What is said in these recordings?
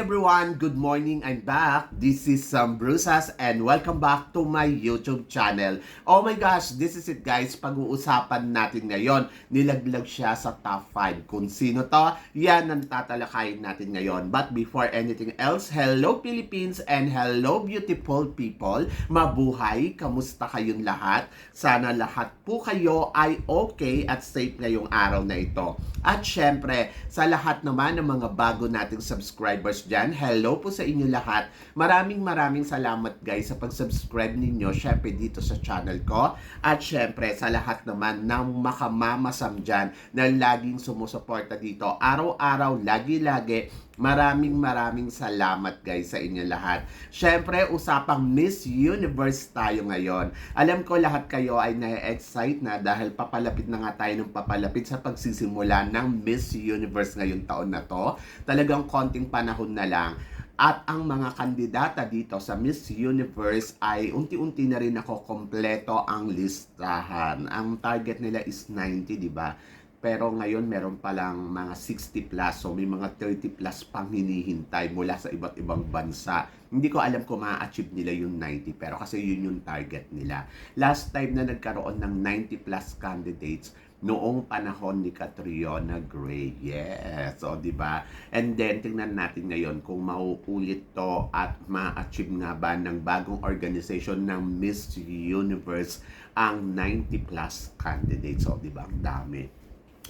Everyone! Good morning! I'm back. This is um, Brusas and welcome back to my YouTube channel. Oh my gosh, this is it guys. Pag-uusapan natin ngayon. Nilaglag siya sa top 5. Kung sino to, yan ang tatalakayin natin ngayon. But before anything else, hello Philippines and hello beautiful people. Mabuhay! Kamusta kayong lahat? Sana lahat po kayo ay okay at safe ngayong araw na ito. At syempre, sa lahat naman ng mga bago nating subscribers dyan, hello po sa inyo lahat. Maraming maraming salamat guys sa pag-subscribe ninyo, syempre dito sa channel ko. At syempre, sa lahat naman ng makamamasam dyan na laging sumusuporta dito. Araw-araw, lagi-lagi, Maraming maraming salamat guys sa inyo lahat. Syempre, usapang Miss Universe tayo ngayon. Alam ko lahat kayo ay na-excite na dahil papalapit na nga tayo ng papalapit sa pagsisimula ng Miss Universe ngayong taon na to. Talagang konting panahon na lang. At ang mga kandidata dito sa Miss Universe ay unti-unti na rin ako kompleto ang listahan. Ang target nila is 90, di ba? Pero ngayon meron palang mga 60 plus, so may mga 30 plus pang hinihintay mula sa iba't ibang bansa. Hindi ko alam kung ma-achieve nila yung 90, pero kasi yun yung target nila. Last time na nagkaroon ng 90 plus candidates, noong panahon ni Catriona Gray. Yes, o di ba? And then tingnan natin ngayon kung mauulit to at ma-achieve nga ba ng bagong organization ng Miss Universe ang 90 plus candidates. O di ba? Ang dami.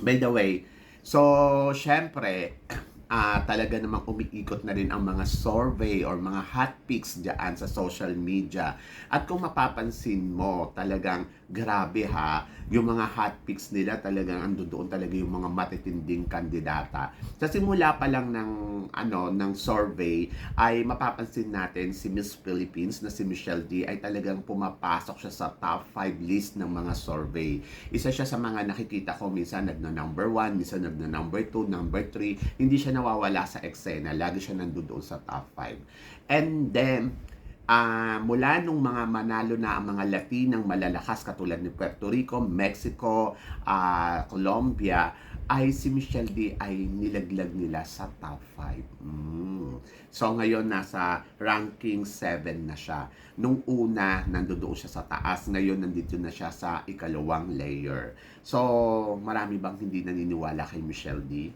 By the way, so syempre, ah talaga namang umiikot na rin ang mga survey or mga hot picks diyan sa social media. At kung mapapansin mo, talagang grabe ha, yung mga hot picks nila talagang ando doon talaga yung mga matitinding kandidata. Sa simula pa lang ng ano ng survey ay mapapansin natin si Miss Philippines na si Michelle D ay talagang pumapasok siya sa top 5 list ng mga survey. Isa siya sa mga nakikita ko minsan nagna number 1, minsan nagna number 2, number 3. Hindi siya nawawala sa eksena. Lagi siya nandoon sa top 5. And then, ah mula nung mga manalo na ang mga Latinang malalakas katulad ni Puerto Rico, Mexico, ah Colombia, ay si Michelle D ay nilaglag nila sa top 5. Mm. So ngayon nasa ranking 7 na siya. Nung una, nandoon siya sa taas. Ngayon nandito na siya sa ikalawang layer. So marami bang hindi naniniwala kay Michelle D?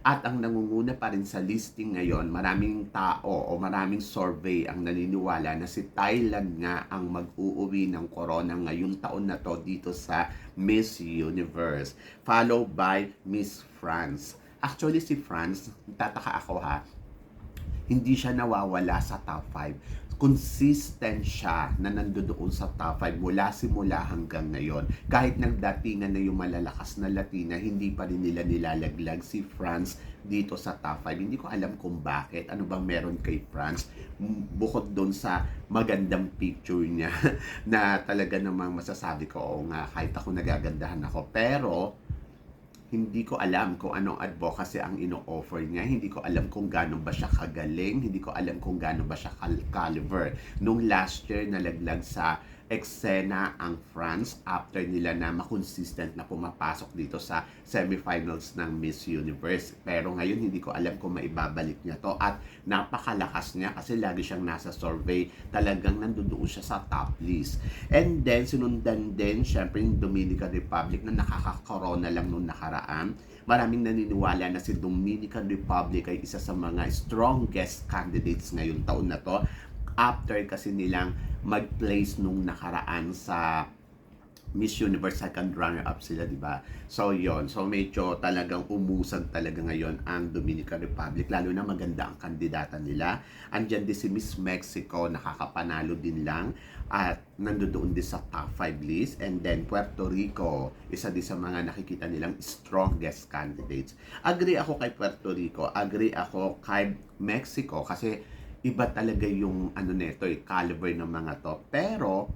At ang nangunguna pa rin sa listing ngayon, maraming tao o maraming survey ang naniniwala na si Thailand nga ang mag-uuwi ng corona ngayong taon na to dito sa Miss Universe. Followed by Miss France. Actually, si France, tataka ako ha, hindi siya nawawala sa top 5 consistent siya na nandoon sa top 5 mula simula hanggang ngayon. Kahit nagdatingan na yung malalakas na Latina, hindi pa rin nila nilalaglag si France dito sa top 5. Hindi ko alam kung bakit. Ano bang meron kay France? Bukod doon sa magandang picture niya na talaga namang masasabi ko, oo nga, kahit ako nagagandahan ako. Pero, hindi ko alam kung anong advocacy ang ino-offer niya. Hindi ko alam kung gaano ba siya kagaling. Hindi ko alam kung gaano ba siya cal- caliber. Nung last year, nalaglag sa eksena ang France after nila na makonsistent na pumapasok dito sa semifinals ng Miss Universe. Pero ngayon hindi ko alam kung maibabalik niya to at napakalakas niya kasi lagi siyang nasa survey. Talagang nandoon siya sa top list. And then sinundan din syempre yung Dominican Republic na nakakakorona lang nung nakaraan. Maraming naniniwala na si Dominican Republic ay isa sa mga strongest candidates ngayong taon na to after kasi nilang mag-place nung nakaraan sa Miss Universe second runner-up sila, di ba? So, yon So, medyo talagang umusag talaga ngayon ang Dominican Republic. Lalo na maganda ang kandidata nila. Andyan din si Miss Mexico, nakakapanalo din lang. At nandoon din sa top 5 list. And then, Puerto Rico, isa din sa mga nakikita nilang strongest candidates. Agree ako kay Puerto Rico. Agree ako kay Mexico. Kasi, iba talaga yung ano nito, eh, caliber ng mga to. Pero,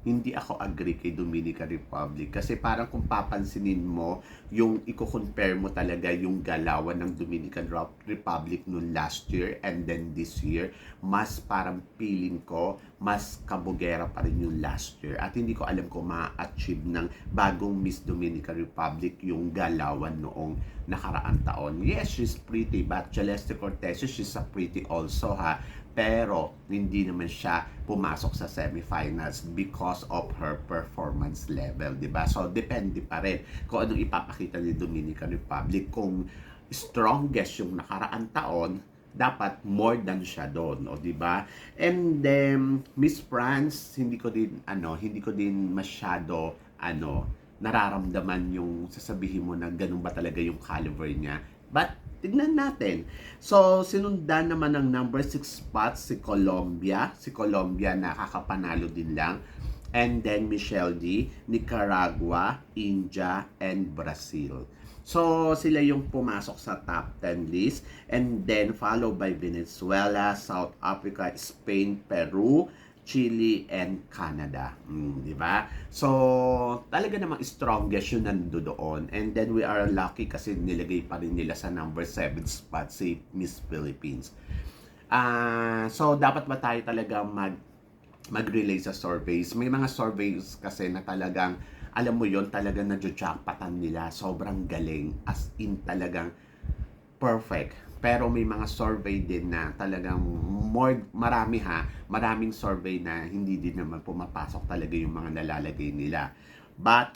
hindi ako agree kay Dominican Republic kasi parang kung papansinin mo yung i-compare mo talaga yung galawan ng Dominican Republic noon last year and then this year mas parang feeling ko mas kabugera pa rin yung last year at hindi ko alam kung ma-achieve ng bagong Miss Dominican Republic yung galawan noong nakaraang taon yes she's pretty but Celeste Cortez she's a pretty also ha pero hindi naman siya pumasok sa semifinals because of her performance level, 'di ba? So depende pa rin kung anong ipapakita ni Dominican Republic kung strongest yung nakaraan taon dapat more than siya doon, o di ba? And then Miss France, hindi ko din ano, hindi ko din masyado ano nararamdaman yung sasabihin mo na ganun ba talaga yung caliber niya. But tignan natin. So, sinundan naman ng number 6 spot si Colombia. Si Colombia nakakapanalo din lang. And then Michelle D, Nicaragua, India, and Brazil. So, sila yung pumasok sa top 10 list. And then, followed by Venezuela, South Africa, Spain, Peru, Chile, and Canada. Mm, di ba? So, talaga namang strongest yun nando doon. And then, we are lucky kasi nilagay pa rin nila sa number 7 spot si Miss Philippines. Ah, so, dapat ba tayo talaga mag mag-relay sa surveys? May mga surveys kasi na talagang alam mo yon talagang nadyo-jackpotan nila. Sobrang galing. As in talagang perfect. Pero may mga survey din na talagang more, marami ha, maraming survey na hindi din naman pumapasok talaga yung mga nalalagay nila. But,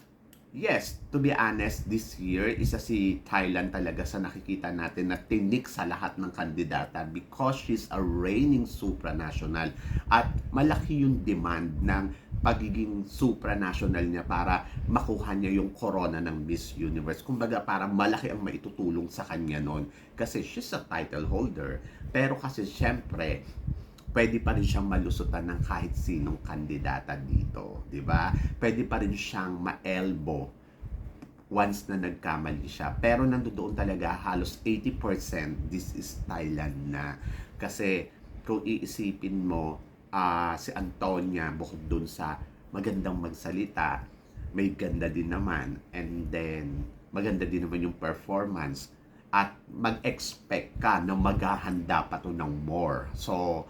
yes, to be honest, this year, isa si Thailand talaga sa nakikita natin na tinik sa lahat ng kandidata because she's a reigning supranational. At malaki yung demand ng pagiging supranational niya para makuha niya yung corona ng Miss Universe. Kumbaga, parang malaki ang maitutulong sa kanya noon kasi she's a title holder. Pero kasi syempre, pwede pa rin siyang malusutan ng kahit sinong kandidata dito, 'di ba? Pwede pa rin siyang ma-elbow once na nagkamali siya. Pero nandoon talaga halos 80% this is Thailand na. Kasi kung iisipin mo, ah, si Antonia bukod dun sa magandang magsalita, may ganda din naman. And then, maganda din naman yung performance. At mag-expect ka na maghahanda pa to ng more. So,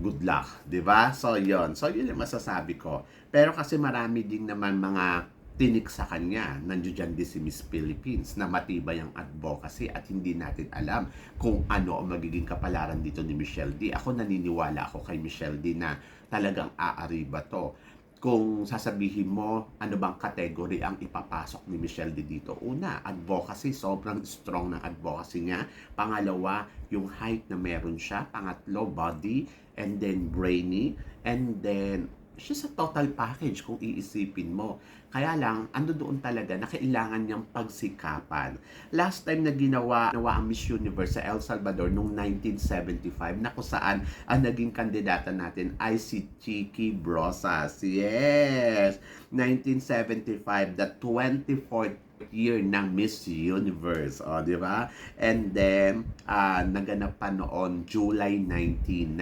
good luck, 'di ba? So 'yon. So 'yun yung masasabi ko. Pero kasi marami din naman mga tinik sa kanya. Nandiyo dyan din si Miss Philippines na matibay ang advocacy at hindi natin alam kung ano ang magiging kapalaran dito ni Michelle D. Ako naniniwala ako kay Michelle D na talagang aariba to. Kung sasabihin mo ano bang category ang ipapasok ni Michelle D dito. Una, advocacy. Sobrang strong ng advocacy niya. Pangalawa, yung height na meron siya. Pangatlo, body. And then brainy. And then she's a total package kung iisipin mo. Kaya lang, ando doon talaga na kailangan niyang pagsikapan. Last time na ginawa, ginawa ang Miss Universe sa El Salvador noong 1975 na kung saan ang naging kandidata natin ay si Chiqui Brosas. Yes! 1975, the 24th year ng Miss Universe. O, di ba? And then, ah, naganap pa noon July 19,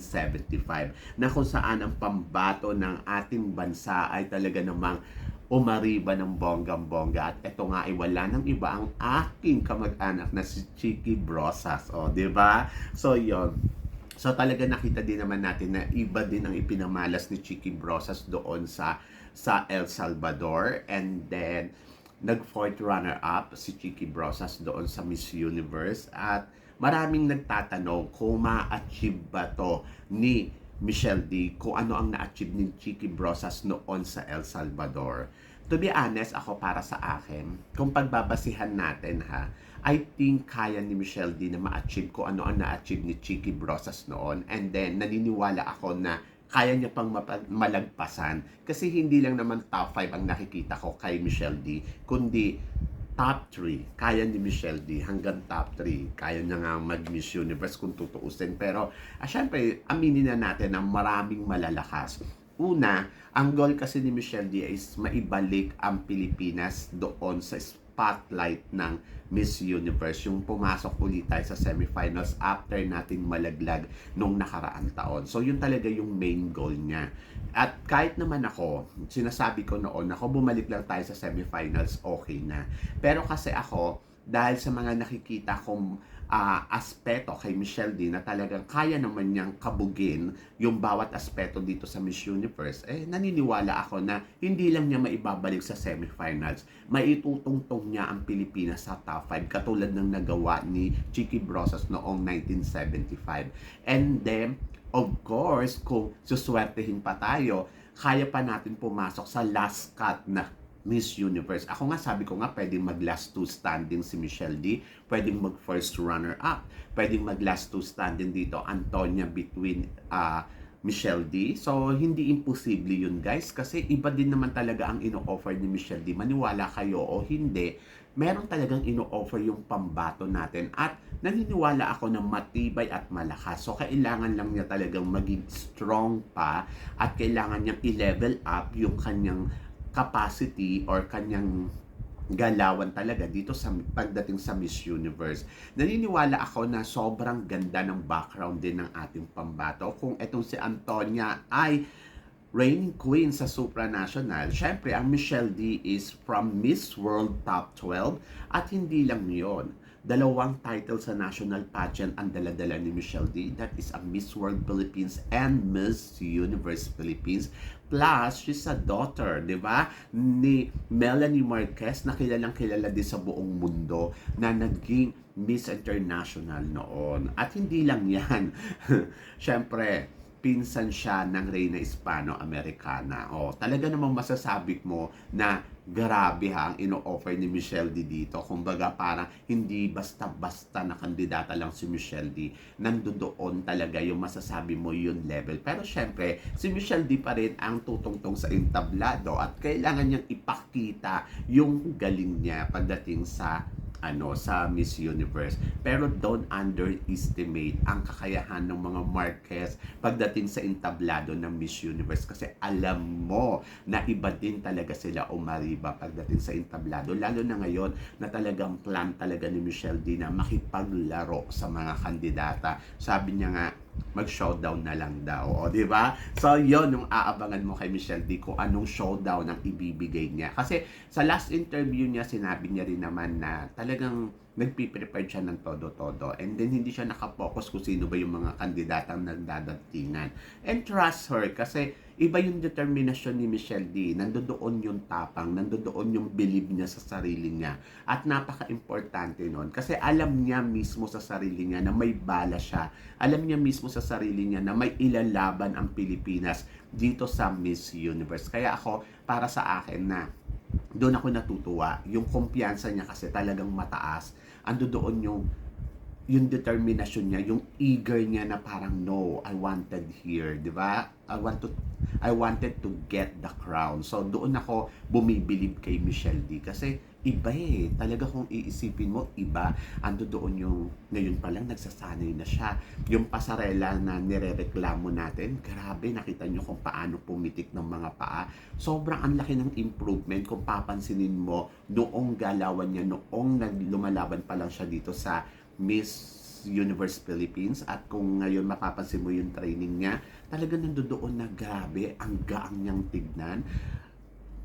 1975 na kung saan ang pambato ng ating bansa ay talaga namang umariba ng bonggang-bongga at ito nga ay wala ng iba ang aking kamag-anak na si Chiqui Brosas. O, di ba? So, yon So talaga nakita din naman natin na iba din ang ipinamalas ni Chiqui Brosas doon sa sa El Salvador and then nag fourth runner up si Chiqui Brosas doon sa Miss Universe at maraming nagtatanong kung ma-achieve ba to ni Michelle D kung ano ang na-achieve ni Chiqui Brosas noon sa El Salvador. To be honest, ako para sa akin, kung pagbabasihan natin ha, I think kaya ni Michelle D na ma-achieve kung ano ang na-achieve ni Chiqui Brosas noon. And then, naniniwala ako na kaya niya pang malagpasan. Kasi hindi lang naman top 5 ang nakikita ko kay Michelle D, kundi top 3. Kaya ni Michelle D hanggang top 3. Kaya niya nga mag-Miss Universe kung tutuusin. Pero, ah, syempre, aminin na natin na maraming malalakas. Una, ang goal kasi ni Michelle D is maibalik ang Pilipinas doon sa spotlight ng Miss Universe. Yung pumasok ulit tayo sa semifinals after nating malaglag nung nakaraan taon. So yun talaga yung main goal niya. At kahit naman ako, sinasabi ko noon, ako bumalik lang tayo sa semifinals, okay na. Pero kasi ako, dahil sa mga nakikita kong ah, aspeto kay Michelle D na talagang kaya naman niyang kabugin yung bawat aspeto dito sa Miss Universe, eh naniniwala ako na hindi lang niya maibabalik sa semifinals, maitutungtong niya ang Pilipinas sa top 5 katulad ng nagawa ni Chicky Brosas noong 1975. And then, of course, kung suswertehin pa tayo, kaya pa natin pumasok sa last cut na Miss Universe. Ako nga, sabi ko nga, pwedeng mag last two standing si Michelle D. Pwedeng mag first runner up. Pwedeng mag last two standing dito, Antonia between uh, Michelle D. So, hindi imposible yun, guys. Kasi iba din naman talaga ang ino-offer ni Michelle D. Maniwala kayo o hindi, meron talagang ino-offer yung pambato natin. At naniniwala ako na matibay at malakas. So, kailangan lang niya talagang maging strong pa at kailangan niyang i-level up yung kanyang capacity or kanyang galawan talaga dito sa pagdating sa Miss Universe. Naniniwala ako na sobrang ganda ng background din ng ating pambato. Kung etong si Antonia ay reigning queen sa supranational, syempre ang Michelle D is from Miss World Top 12 at hindi lang yon dalawang title sa national pageant ang daladala ni Michelle D. That is a Miss World Philippines and Miss Universe Philippines. Plus, she's a daughter, di ba, ni Melanie Marquez na kilalang kilala din sa buong mundo na naging Miss International noon. At hindi lang yan. Siyempre, pinsan siya ng Reyna Hispano-Americana. O, talaga namang masasabi mo na grabe ha ang ino-offer ni Michelle D dito. Kumbaga parang hindi basta-basta na kandidata lang si Michelle D. Nandoon talaga yung masasabi mo yun level. Pero syempre, si Michelle D pa rin ang tutungtong sa entablado at kailangan niyang ipakita yung galing niya pagdating sa ano sa Miss Universe. Pero don't underestimate ang kakayahan ng mga Marquez pagdating sa entablado ng Miss Universe kasi alam mo na iba din talaga sila umariba pagdating sa entablado. Lalo na ngayon na talagang plan talaga ni Michelle D na makipaglaro sa mga kandidata. Sabi niya nga, mag-showdown na lang daw. O, di ba? So, yon yung aabangan mo kay Michelle D kung anong showdown ang ibibigay niya. Kasi sa last interview niya, sinabi niya rin naman na talagang nagpiprepare siya ng todo-todo. And then, hindi siya nakapokus kung sino ba yung mga kandidatang nagdadatingan. And trust her kasi iba yung determinasyon ni Michelle D. Nandoon yung tapang, nandoon yung believe niya sa sarili niya. At napaka-importante nun. Kasi alam niya mismo sa sarili niya na may bala siya. Alam niya mismo sa sarili niya na may ilalaban ang Pilipinas dito sa Miss Universe. Kaya ako, para sa akin na doon ako natutuwa. Yung kumpiyansa niya kasi talagang mataas. Ando doon yung yung determinasyon niya, yung eager niya na parang no, I wanted here, 'di ba? I want to I wanted to get the crown. So doon ako bumibilib kay Michelle D kasi iba eh. Talaga kung iisipin mo, iba. Ando doon yung ngayon pa lang nagsasanay na siya. Yung pasarela na nirereklamo natin, grabe, nakita nyo kung paano pumitik ng mga paa. Sobrang ang laki ng improvement kung papansinin mo noong galawan niya, noong lumalaban pa lang siya dito sa Miss Universe Philippines at kung ngayon mapapansin mo yung training niya, talaga nandoon na grabe, ang gaang niyang tignan.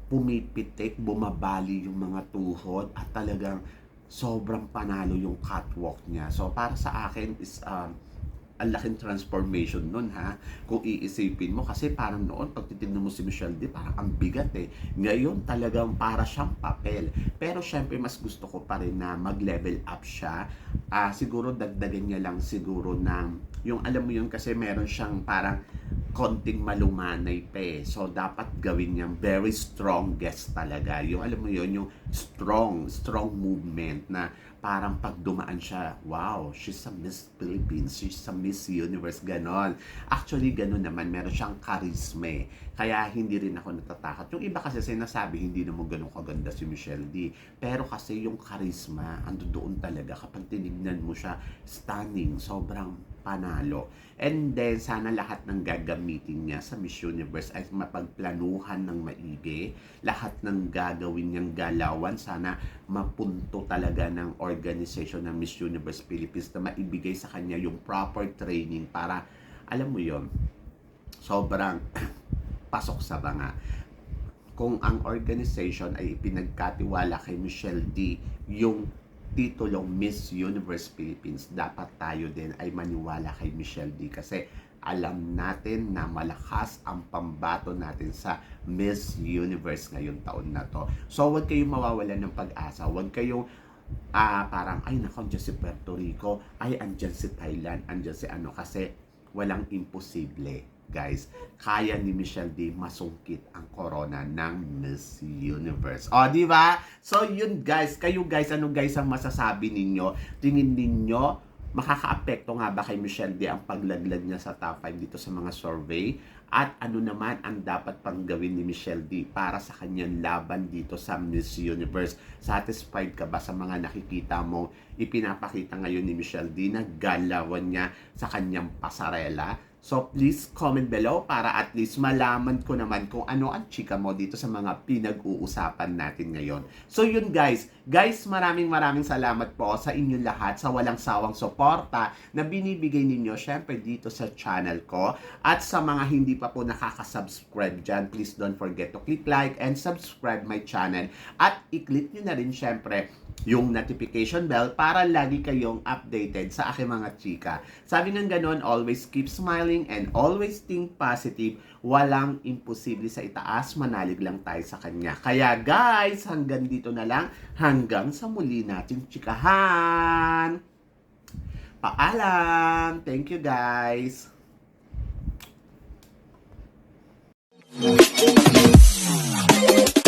Pumipitik, bumabali yung mga tuhod at talagang sobrang panalo yung catwalk niya. So para sa akin is um, ang laking transformation nun ha? Kung iisipin mo kasi parang noon pag titignan mo si Michelle D parang ang bigat eh. Ngayon talagang para siyang papel. Pero syempre mas gusto ko pa rin na mag level up siya. Uh, siguro dagdagan niya lang siguro ng yung alam mo yun kasi meron siyang parang konting malumanay pa eh. So, dapat gawin niyang very strongest talaga. Yung alam mo yun, yung strong, strong movement na parang pag dumaan siya, wow, she's a Miss Philippines, she's a Miss Universe, ganon. Actually, ganon naman, meron siyang charisma eh. Kaya hindi rin ako natatakot. Yung iba kasi sinasabi, hindi naman ganun kaganda si Michelle D. Pero kasi yung charisma, ando doon talaga. Kapag tinignan mo siya, stunning, sobrang panalo. And then, sana lahat ng gagamitin niya sa Miss Universe ay mapagplanuhan ng maigi. Lahat ng gagawin niyang galawan, sana mapunto talaga ng organization ng Miss Universe Philippines na maibigay sa kanya yung proper training para, alam mo yon sobrang pasok sa banga kung ang organization ay pinagkatiwala kay Michelle D yung titulong Miss Universe Philippines, dapat tayo din ay maniwala kay Michelle D. Kasi alam natin na malakas ang pambato natin sa Miss Universe ngayong taon na to. So, huwag kayong mawawalan ng pag-asa. Huwag kayong ah parang, ay nako, andyan si Puerto Rico, ay andyan si Thailand, andyan si ano, kasi walang imposible guys, kaya ni Michelle D masungkit ang corona ng Miss Universe. O, di ba? So, yun guys. Kayo guys, ano guys ang masasabi ninyo? Tingin ninyo, makakaapekto nga ba kay Michelle D ang paglaglag niya sa top 5 dito sa mga survey? At ano naman ang dapat pang gawin ni Michelle D para sa kanyang laban dito sa Miss Universe? Satisfied ka ba sa mga nakikita mo ipinapakita ngayon ni Michelle D na galawan niya sa kanyang pasarela? So please comment below para at least malaman ko naman kung ano ang chika mo dito sa mga pinag-uusapan natin ngayon. So yun guys, guys maraming maraming salamat po sa inyong lahat sa walang sawang suporta na binibigay ninyo syempre dito sa channel ko. At sa mga hindi pa po nakaka-subscribe dyan, please don't forget to click like and subscribe my channel. At i-click nyo na rin syempre yung notification bell para lagi kayong updated sa aking mga chika. Sabi ng ganon, always keep smiling and always think positive. Walang imposible sa itaas, manalig lang tayo sa kanya. Kaya guys, hanggang dito na lang. Hanggang sa muli nating chikahan. Paalam! Thank you guys! Thank you.